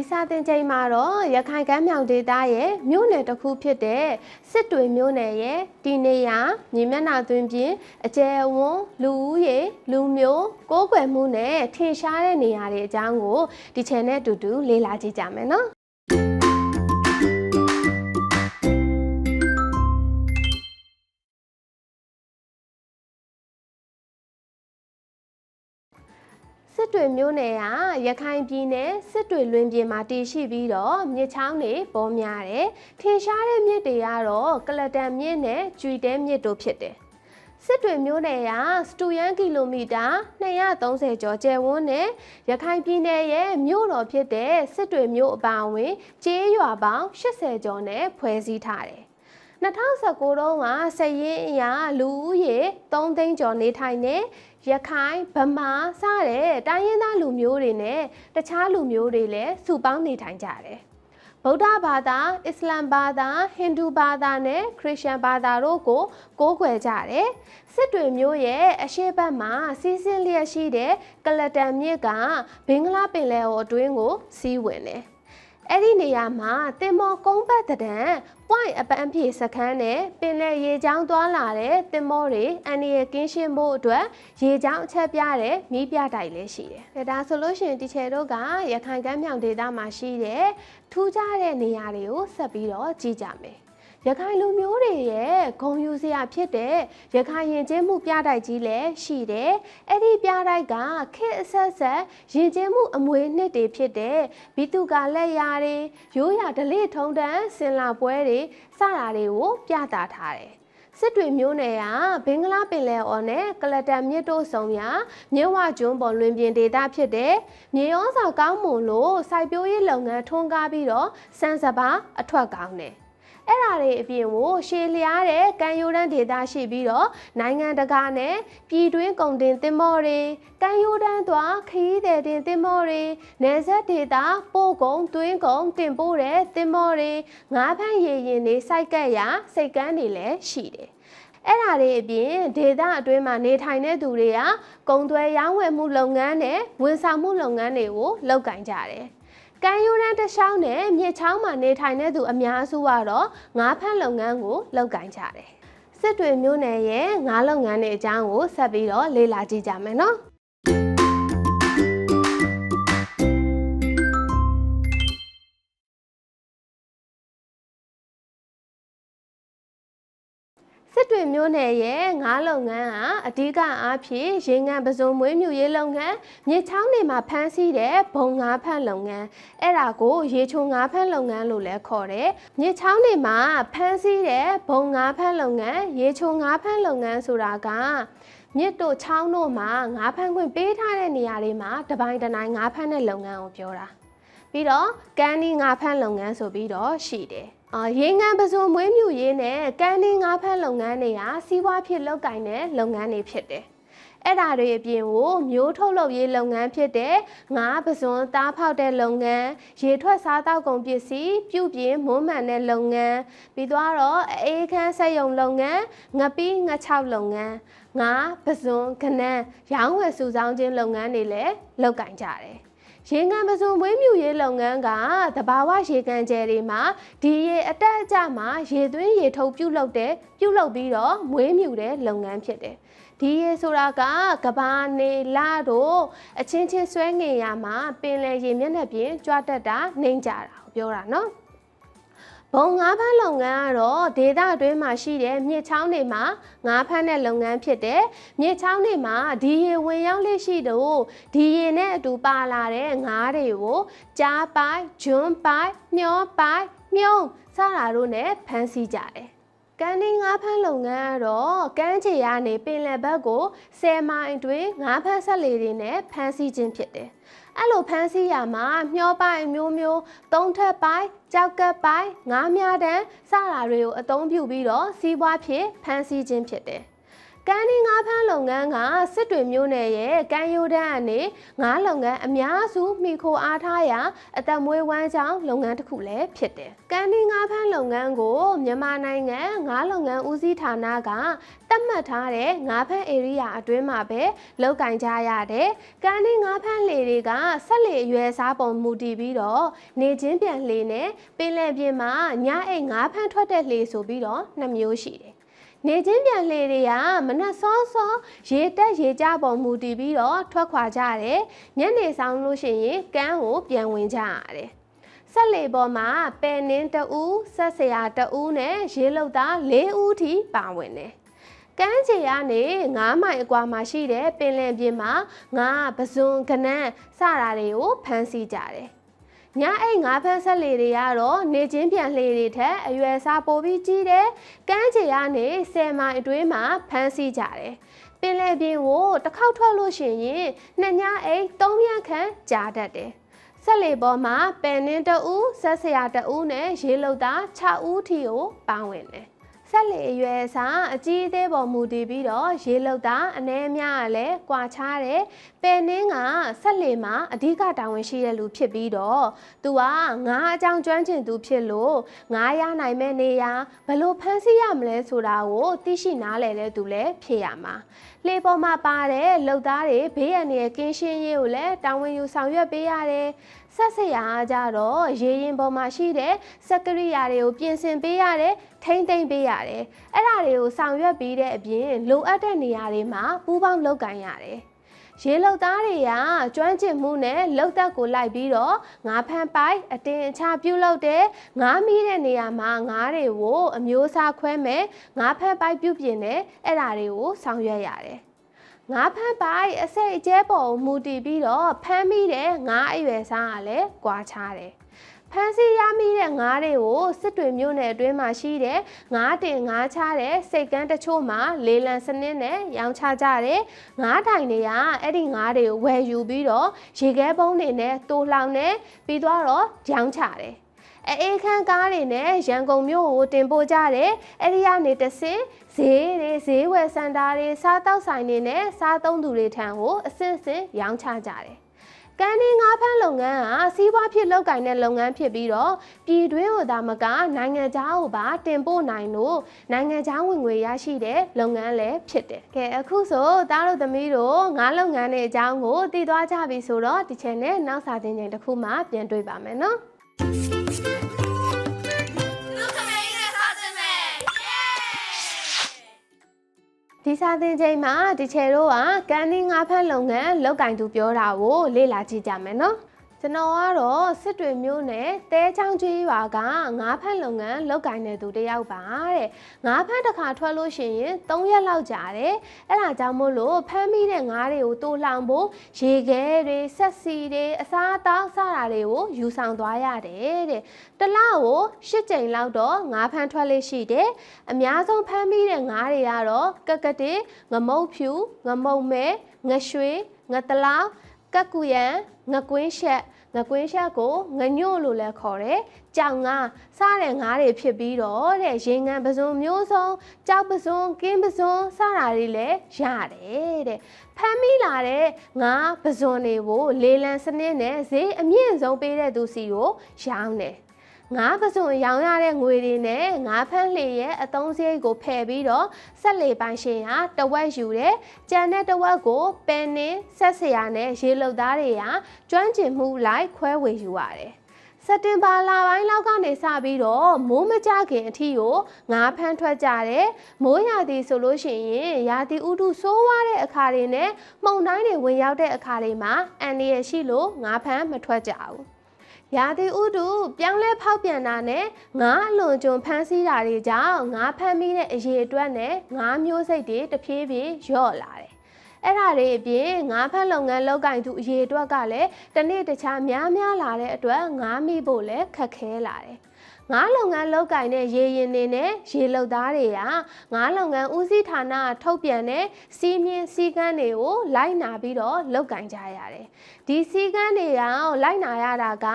ဒီစာတင်ချိန်မှာတော့ရခိုင်ကမ်းမြောင်ဒေသရဲ့မြို့နယ်တစ်ခုဖြစ်တဲ့စစ်တွေမြို့နယ်ရဲ့ဒီနေရာမြေမျက်နှာသွင်းပြင်အကျယ်အဝန်းလူဦးရေလူမျိုးကိုးကွယ်မှုနဲ့ထင်ရှားတဲ့နေရာတွေအကြောင်းကိုဒီ channel နဲ့အတူတူလေ့လာကြည့်ကြမယ်နော် စစ်တွေမြို့နယ်ကရခိုင်ပြည်နယ်စစ်တွေလွင်ပြင်မှာတည်ရှိပြီးတော့မြစ်ချောင်းတွေပေါ်များတယ်။ထင်ရှားတဲ့မြစ်တွေကတော့ကလတန်မြစ်နဲ့ကြွီတဲမြစ်တို့ဖြစ်တယ်။စစ်တွေမြို့နယ်ကစတူယန်ကီလိုမီတာ230ကျော်ကျယ်ဝန်းနဲ့ရခိုင်ပြည်နယ်ရဲ့မြို့တော်ဖြစ်တဲ့စစ်တွေမြို့အပါအဝင်ကျေးရွာပေါင်း80ကျော်နဲ့ဖွဲ့စည်းထားတယ်။ 2019တုန်းကစည်ရင်းအရာလူဦးရေ3သိန်းကျော်နေထိုင်တဲ့ရခိုင်ဗမာစတဲ့တိုင်းရင်းသားလူမျိုးတွေနဲ့တခြားလူမျိုးတွေလည်းစုပေါင်းနေထိုင်ကြတယ်။ဗုဒ္ဓဘာသာ၊အစ္စလာမ်ဘာသာ၊ဟိန္ဒူဘာသာနဲ့ခရစ်ယာန်ဘာသာတို့ကိုကိုးကွယ်ကြတယ်။စစ်တွေမျိုးရဲ့အရှေ့ဘက်မှာစီးဆင်းလျက်ရှိတဲ့ကလတန်မြစ်ကဘင်္ဂလားပင်လယ်အော်အတွင်းကိုစီးဝင်တယ်။ အဲ့ဒီနေရာမှာတင်မော်ကုန်းပတ်တဲ့ point အပန်းဖြေစခန်းနဲ့ပင်လယ်ရေချောင်းသွားလာတဲ့တင်မောတွေအန်ဒီရကင်းရှင်းဖို့အတွက်ရေချောင်းအချက်ပြတဲ့မီးပြတိုက်လည်းရှိတယ်။ဒါဆိုလို့ရှိရင်တီချယ်တို့ကရခိုင်ကမ်းမြောင်ဒေသမှာရှိတဲ့ထူးခြားတဲ့နေရာတွေကိုဆက်ပြီးတော့ကြည့်ကြမယ်။ ရခိုင်လူမျိုးတွေရဲ့ဂုံယူစရာဖြစ်တဲ့ရခိုင်ရင်ကျင်းမှုပြတိုက်ကြီးလည်းရှိတယ်။အဲ့ဒီပြတိုက်ကခေတ်အဆက်ဆက်ရင်ကျင်းမှုအမွေနှစ်တွေဖြစ်တဲ့ဘီသူကလက်ရာတွေရိုးရာဓလေ့ထုံးတမ်းစင်လာပွဲတွေစတာတွေကိုပြသထားတယ်။စစ်တွေမျိုးနယ်ကဘင်္ဂလားပင်လယ်အော်နဲ့ကလတန်မြစ်တို့ဆုံရာမြဝကျွန်းပေါ်လွင်ပြင်ဒေသဖြစ်တဲ့မြေရောစာကောင်းမွန်လို့စိုက်ပျိုးရေးလုပ်ငန်းထွန်းကားပြီးတော့စံစပါအထွက်ကောင်းတယ်။ အဲ့ဓာတွေအပြင်ကိုရှေးလျားတဲ့ကံယိုတန်းဒေသရှိပြီးတော့နိုင်ငံတကာနဲ့ပြည်တွင်းကုန်တင်သင်္ဘောတွေကံယိုတန်းသွားခရီးသည်တင်သင်္ဘောတွေနယ်စပ်ဒေသပို့ကုန်တွင်းကုန်တင်ပို့တဲ့သင်္ဘောတွေငါးဖမ်းရေရင်တွေစိုက်ကပ်ရာစိတ်ကမ်းတွေလည်းရှိတယ်အဲ့ဓာတွေအပြင်ဒေသအတွင်းမှာနေထိုင်တဲ့သူတွေကကုန်သွယ်ရောင်းဝယ်မှုလုပ်ငန်းနဲ့ဝန်ဆောင်မှုလုပ်ငန်းတွေကိုလုပ်ကင်ကြတယ်။ ကံယူရန်တစ်ချောင်းနဲ့မြစ်ချောင်းမှာနေထိုင်တဲ့သူအများစုကတော့ငါးဖမ်းလုပ်ငန်းကိုလုပ်ကင်ကြတယ်။စစ်တွေမျိုးနယ်ရဲ့ငါးလုပ်ငန်းတွေအကြောင်းကိုဆက်ပြီးတော့လေ့လာကြည့်ကြမယ်နော်။ စစ်တွေမျိုးနယ်ရဲ့ငါးလုပ်ငန်းကအဓိကအားဖြင့်ရေငန်ပစုံမွေးမြူရေးလုပ်ငန်းမြေချောင်းတွေမှာဖမ်းဆီးတဲ့ဘုံငါးဖမ်းလုပ်ငန်းအဲ့ဒါကိုရေချိုငါးဖမ်းလုပ်ငန်းလို့လည်းခေါ်တယ်မြေချောင်းတွေမှာဖမ်းဆီးတဲ့ဘုံငါးဖမ်းလုပ်ငန်းရေချိုငါးဖမ်းလုပ်ငန်းဆိုတာကမြစ်တို့ချောင်းတို့မှာငါးဖမ်းခွင့်ပေးထားတဲ့နေရာတွေမှာတပိုင်းတစ်နိုင်ငါးဖမ်းတဲ့လုပ်ငန်းကိုပြောတာပြီးတော့ကန်းဒီငါဖန့်လုပ်ငန်းဆိုပြီးတော့ရှိတယ်။ အာရေငန်ပစုံမွေးမြူရေးနဲ့ကန်းဒီငါဖန့်လုပ်ငန်းတွေကစီးပွားဖြစ်လုပ်ကိုင်တဲ့လုပ်ငန်းတွေဖြစ်တယ်။အဲ့ဒါတွေအပြင်ကိုမျိုးထုတ်လုပ်ရေးလုပ်ငန်းဖြစ်တဲ့ငါးပစုံသားဖောက်တဲ့လုပ်ငန်းရေထွက်စားတောက်ကုန်ပစ္စည်းပြုပြင်မွမ်းမံတဲ့လုပ်ငန်းပြီးသွားတော့အေးခန်းဆက်ယုံလုပ်ငန်းငပီးငချောက်လုပ်ငန်းငါးပစုံကနန်းရောင်းဝယ်စုဆောင်းခြင်းလုပ်ငန်းတွေလည်းလုပ်ကင်ကြတယ်။ ရေငံပစုံမွေးမြူရေးလုပ်ငန်းကတဘာဝရေကန်ကျယ်တွေမှာဒီရေအတက်အကျမှာရေသွင်းရေထုတ်ပြုတ်လုပ်တဲ့ပြုတ်လုပ်ပြီးတော့မွေးမြူတဲ့လုပ်ငန်းဖြစ်တယ်။ဒီရေဆိုတာကကဘာနေလာတို့အချင်းချင်းဆွဲငင်ရမှာပင်လယ်ရေမျက်နှာပြင်ကြွတက်တာနှိမ့်ကြတာကိုပြောတာနော်။ ဘုံငါးဖမ်းလုပ်ငန်းကတော့ဒေသအတွင်းမှာရှိတဲ့မြစ်ချောင်းတွေမှာငါးဖမ်းတဲ့လုပ်ငန်းဖြစ်တယ်။မြစ်ချောင်းတွေမှာဒီရေဝင်ရောက်လေးရှိတော့ဒီရေနဲ့အတူပါလာတဲ့ငါးတွေကိုကြားပိုက်၊ဂျွန်းပိုက်၊မျောပိုက်၊မြုံစတာတို့နဲ့ဖမ်းဆီးကြတယ်။ ကန်ဒီငါးဖမ်းလုပ်ငန်းကတော့ကမ်းခြေကနေပင်လယ်ဘက်ကို10မိုင်အတွင်းငါးဖမ်းဆက်လေတွေနဲ့ဖမ်းဆီးခြင်းဖြစ်တယ်။အဲ့လိုဖမ်းဆီးရမှာမျောပိုက်မျိုးမျိုးသုံးထပ်ပိုက်ကြောက်ကပ်ပိုက်ငါးများတန်းစတာတွေကိုအသုံးပြုပြီးတော့စီးပွားဖြစ်ဖမ်းဆီးခြင်းဖြစ်တယ်။ ကန်းဒီငါးဖမ်းလုပ်ငန်းကစစ်တွေမျိုးနယ်ရဲ့ကမ်းရိုးတန်းအနေငါးလုပ်ငန်းအများစုမိခိုအားထားရာအသက်မွေးဝမ်းကြောင်းလုပ်ငန်းတစ်ခုလည်းဖြစ်တယ်။ကန်းဒီငါးဖမ်းလုပ်ငန်းကိုမြန်မာနိုင်ငံငါးလုပ်ငန်းဦးစီးဌာနကသတ်မှတ်ထားတဲ့ငါးဖမ်းဧရိယာအတွင်းမှာပဲလုပ်ကင်ကြရတယ်။ကန်းဒီငါးဖမ်းလှေတွေကဆက်လေအရွယ်စားပုံမူတည်ပြီးတော့နေချင်းပြန်လှေနဲ့ပင်လယ်ပြင်မှာညအိတ်ငါးဖမ်းထွက်တဲ့လှေဆိုပြီးတော့နှစ်မျိုးရှိတယ်။ နေချင်းပြန်လှေတွေကမနက်စောစောရေတက်ရေကြပုံမူတည်ပြီးတော့ထွက်ခွာကြတယ်ညနေဆောင်လို့ရှိရင်ကမ်းကိုပြန်ဝင်ကြရတယ်ဆက်လေပေါ်မှာပယ်နင်းတဦးဆက်ဆရာတဦးနဲ့ရေလုတ်သား၄ဦးထိပါဝင်တယ်ကမ်းခြေကနေ9မိုင်အကွာမှာရှိတဲ့ပင်လယ်ပြင်မှာငါပဇွန်ကနန်းစတာတွေကိုဖမ်းဆီးကြတယ် ညအိတ်ငါးဖက်ဆက်လေတွေကတော့နေချင်းပြန်လှေတွေထက်အရွယ်စားပိုပြီးကြီးတယ်။ကမ်းခြေကနေ10မိုင်အတွင်းမှာဖမ်းဆီးကြတယ်။ပင်လယ်ပြင်ကိုတစ်ခေါက်ထွက်လို့ရှိရင်နှစ်ညအိတ်၃ရက်ခန့်ကြာတတ်တယ်။ဆက်လေပေါ်မှာပန်နင်းတအူးဆက်ဆရာတအူးနဲ့ရေလုတ်သား6ဦးထီကိုပေါင်းဝင်တယ်။ ဆက်လေအရွယ်အစားအကြီးအသေးပေါ်မူတည်ပြီးတော့ရေလုတ်သားအနှဲများကလည်းကွာခြားတယ်။ပယ်နင်းကဆက်လေမှာအဓိကတာဝန်ရှိတဲ့လူဖြစ်ပြီးတော့သူကငါးအကြောင်းကျွမ်းကျင်သူဖြစ်လို့ငါးရနိုင်မဲ့နေရာဘယ်လို့ဖမ်းဆီးရမလဲဆိုတာကိုသိရှိနားလည်တဲ့သူလည်းဖြစ်ရမှာ။လေပေါ်မှာပါတဲ့လုတ်သားတွေဘေးရန်တွေကင်းရှင်းရေးကိုလည်းတာဝန်ယူဆောင်ရွက်ပေးရတယ်။ ဆက်စရာကြတော့ရေရင်ပေါ်မှာရှိတဲ့စက်ကရိယာတွေကိုပြင်ဆင်ပေးရတယ်ထိမ့်သိမ့်ပေးရတယ်အဲ့ဒါတွေကိုဆောင်ရွက်ပြီးတဲ့အပြင်လိုအပ်တဲ့နေရာတွေမှာပူးပေါင်းလုပ်ကင်ရတယ်ရေလုတ်သားတွေကကျွမ်းကျင်မှုနဲ့လှုပ်သက်ကိုလိုက်ပြီးတော့ငါးဖမ်းပိုက်အတင်အချပြုတ်လုပ်တဲ့ငါးမီးတဲ့နေရာမှာငါးတွေကိုအမျိုးအစားခွဲမဲ့ငါးဖမ်းပိုက်ပြုတ်ပြင်တဲ့အဲ့ဒါတွေကိုဆောင်ရွက်ရတယ် ငါးဖမ်းပိုက်အစိတ်အကျဲပေါ်မူတည်ပြီးတော့ဖမ်းမိတဲ့ငါးအရွယ်စားကလည်းကွာခြားတယ်ဖမ်းဆီးရမိတဲ့ငါးတွေကိုစစ်တွေမြို့နယ်အတွင်းမှာရှိတဲ့ငါးတင်ငါးချတဲ့စိတ်ကန်းတချို့မှာလေလံစနစ်နဲ့ရောင်းချကြတယ်ငါးတိုင်တွေကအဲ့ဒီငါးတွေကိုဝယ်ယူပြီးတော့ရေခဲပုံးတွေနဲ့တိုးလောင်နဲ့ပြီးတော့ရောင်းချတယ် အေးခန်းကားတွေနဲ့ရန်ကုန်မြို့ကိုတင်ပို့ကြတယ်အဲ့ဒီကနေတဆင်ဈေးတွေဈေးဝယ်စင်တာတွေစားတောက်ဆိုင်တွေနဲ့စားသုံးသူတွေထံကိုအစစ်အစစ်ရောင်းချကြတယ်ကန်းဒီငါးဖမ်းလုပ်ငန်းဟာစီးပွားဖြစ်လုပ်ကိုင်တဲ့လုပ်ငန်းဖြစ်ပြီးတော့ပြည်တွင်းဟိုသာမကနိုင်ငံခြားဟိုပါတင်ပို့နိုင်လို့နိုင်ငံခြားဝင်ငွေရရှိတဲ့လုပ်ငန်းလည်းဖြစ်တယ်။ကဲအခုဆိုသားတို့သမီးတို့ငါးလုပ်ငန်းတွေအကြောင်းကိုသိသွားကြပြီဆိုတော့ဒီ channel နောက်စာသင်ချိန်တစ်ခုမှပြန်တွေ့ပါမယ်နော်။ စာသင်ချိန်မှာဒီချေတို့ကကန်ဒီငါးဖက်လုပ်ငန်းလောက်ကင်သူပြောတာကိုလေ့လာကြည့်ကြမယ်နော် ကျွန်တော်ကတော့စစ်တွေမျိုးနဲ့တဲချောင်းကျွေးရွာကငါးဖက်လုပ်ငန်းလောက်ကင်နေသူတယောက်ပါတဲ့ငါးဖက်တစ်ခါထွက်လို့ရှိရင်3ရက်လောက်ကြာတယ်အဲ့ဒါကြောင့်မို့လို့ဖမ်းမိတဲ့ငါးတွေကိုတိုးလောင်ဖို့ရေခဲတွေဆက်စီတွေအစားအသောက်စတာတွေကိုယူဆောင်သွားရတယ်တဲ့တစ်လကို၈ကြိမ်လောက်တော့ငါးဖမ်းထွက်လေးရှိတယ်အများဆုံးဖမ်းမိတဲ့ငါးတွေကတော့ကက်ကတိငမုတ်ဖြူငမုတ်မဲငရွှေငတလောက်ကက်ကူယန် ငကွင်းရှက်ငကွင်းရှက်ကိုငညို့လို့လည်းခေါ်တယ်။ကြောင်ငါစားတဲ့ငါးတွေဖြစ်ပြီးတော့တဲ့ရေငန်ပစုံမျိုးစုံကြောက်ပစုံကင်းပစုံစားတာတွေလည်းရတယ်တဲ့။ဖမ်းမိလာတဲ့ငါးပစုံတွေကိုလေလံစနစ်နဲ့ဈေးအမြင့်ဆုံးပေးတဲ့သူစီကိုရောင်းတယ်။ ငါးပစုံရောင်းရတဲ့ငွေတွေနဲ့ငါးဖန်းလှေရဲ့အသုံးစရိတ်ကိုဖယ်ပြီးတော့ဆက်လေပိုင်ရှင်ဟာတဝက်ယူတယ်။ကြံတဲ့တဝက်ကိုပန်နင်းဆက်ဆရာနဲ့ရေလုတ်သားတွေကကျွမ်းကျင်မှုလိုက်ခွဲဝေယူရတယ်။စက်တင်ဘာလပိုင်းလောက်ကနေစပြီးတော့မိုးမကြခင်အထိကိုငါးဖမ်းထွက်ကြတယ်။မိုးရာသီဆိုလို့ရှိရင်ရာသီဥတုဆိုးဝါးတဲ့အခါတွေနဲ့မှုန်တိုင်းတွေဝင်ရောက်တဲ့အခါတွေမှာအန်ဒီရရှိလို့ငါးဖမ်းမထွက်ကြဘူး။ ရာသီဥတုပြောင်းလဲဖောက်ပြန်တာနဲ့ငါးအလွန်ကျွံဖမ်းဆီးတာတွေကြောင့်ငါးဖမ်းမိတဲ့အရေအတွက်နဲ့ငါးမျိုးစိတ်တွေတဖြည်းဖြည်းလျော့လာတယ်။အဲ့ဒါတွေအပြင်ငါးဖမ်းလုပ်ငန်းလောက်ကင်သူအရေအတွက်ကလည်းတစ်နေ့တစ်ခြားများများလာတဲ့အတွက်ငါးမိဖို့လည်းခက်ခဲလာတယ်။ ငါးလုပ်ငန်းလုပ်ကင်တဲ့ရေရင်တွေနဲ့ရေလုပ်သားတွေကငါးလုပ်ငန်းဦးစီးဌာနကထုတ်ပြန်တဲ့စီးမြင်စည်းကမ်းတွေကိုလိုက်နာပြီးတော့လုပ်ကင်ကြရတယ်။ဒီစည်းကမ်းတွေကလိုက်နာရတာက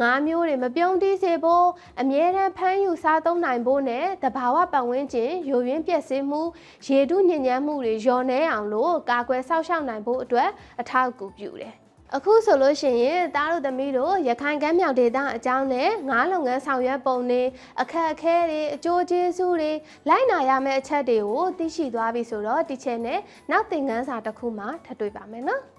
ငါးမျိုးတွေမပြုံးတီးစေဖို့အမြဲတမ်းဖမ်းယူစားသုံးနိုင်ဖို့နဲ့တဘာဝပတ်ဝန်းကျင်ယိုယွင်းပျက်စီးမှုရေထုညစ်ညမ်းမှုတွေလျော်နှဲအောင်လို့ကာကွယ်စောင့်ရှောက်နိုင်ဖို့အတွက်အထောက်အကူပြုတယ်။ အခုဆိုလို့ရှိရင်တားတို့သမီးတို့ရခိုင်ကမ်းမြောင်ဒေသအကြောင်းနဲ့ငါးလုပ်ငန်းဆောင်ရွက်ပုံတွေအခက်အခဲတွေအကျိုးကျေးဇူးတွေလိုက်နာရမယ့်အချက်တွေကိုသိရှိသွားပြီဆိုတော့ဒီချက်နဲ့နောက်သင်ခန်းစာတစ်ခုမှထပ်တွေ့ပါမယ်နော်